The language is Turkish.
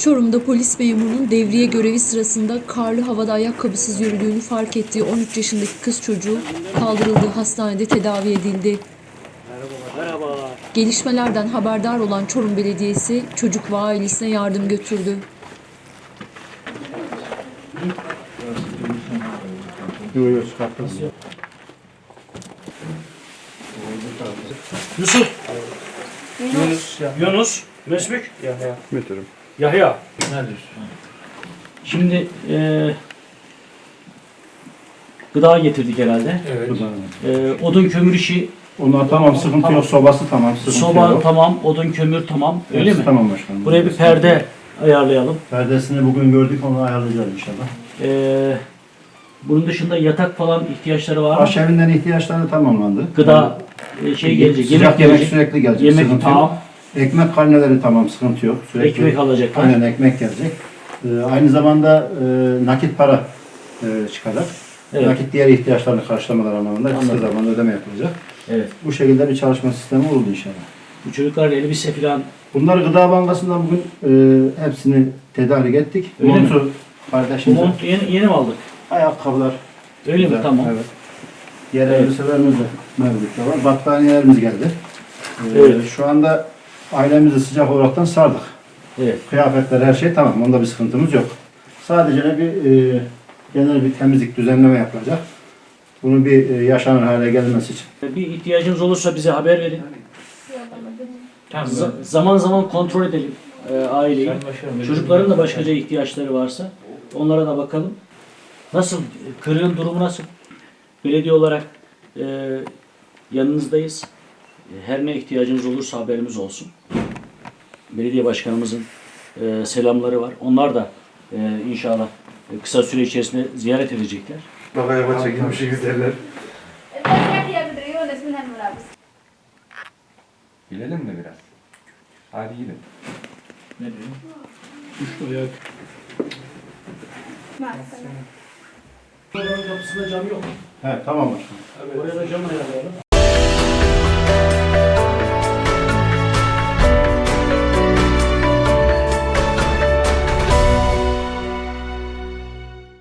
Çorum'da polis memurunun devriye görevi sırasında karlı havada ayakkabısız yürüdüğünü fark ettiği 13 yaşındaki kız çocuğu kaldırıldığı hastanede tedavi edildi. Gelişmelerden haberdar olan Çorum Belediyesi çocuk ve ailesine yardım götürdü. Yusuf. Yunus. Yunus. Mesmük. Yahya. Müdürüm. Yahya. Nedir? Şimdi eee gıda getirdik herhalde. Evet. Eee odun kömür işi, Onlar tamam sıkıntı yok. Sobası tamam sıkıntı soba yok. tamam, odun kömür tamam. Öyle Hepsi mi? Tamam başkanım. Buraya bir perde ayarlayalım. Perdesini bugün gördük onu ayarlayacağız inşallah. Eee bunun dışında yatak falan ihtiyaçları var mı? Aşevinden ihtiyaçları tamamlandı. Gıda e, şey gelecek, Sıcak yemek yemek gelecek. sürekli gelecek. Yemek sıkıntı tamam. Ekmek karneleri tamam sıkıntı yok. Sürekli Ekmek alacaklar. Aynen ekmek gelecek. Ee, aynı zamanda e, nakit para e, çıkacak. Evet. Nakit diğer ihtiyaçlarını karşılamalar anlamında kısa Anladım. zamanda ödeme yapılacak. Evet. Bu şekilde bir çalışma sistemi oldu inşallah. Bu çocuklar elbise falan Bunları Gıda Bankası'ndan bugün e, hepsini tedarik ettik. Öyle mi? Montu bu kardeşimize. mont yeni, yeni mi aldık? Ayakkabılar. Öyle mi? güzel, Tamam. Evet. Diğer Evet. elbiselerimiz de mevcut var. Battaniyelerimiz geldi. Ee, Evet. Şu anda ailemizi sıcak olaraktan sardık. Evet. Kıyafetler her şey tamam. Onda bir sıkıntımız yok. Sadece ne bir e, genel bir temizlik düzenleme yapılacak. Bunu bir e, yaşanır hale gelmesi için. Bir ihtiyacınız olursa bize haber verin. Z- zaman zaman kontrol edelim e, aileyi. Çocukların da başkaca ihtiyaçları varsa onlara da bakalım. Nasıl? Kırığın durumu nasıl? Belediye olarak e, yanınızdayız. E, Her ne ihtiyacınız olursa haberimiz olsun belediye başkanımızın e, selamları var. Onlar da e, inşallah e, kısa süre içerisinde ziyaret edecekler. Babaya maça gitmiş güzeller. Bilelim mi biraz? Hadi gidin. Ne diyorsun? Üç liraya. Kapısında cam yok. He tamam başkanım. Evet. Oraya da cam ayarlayalım.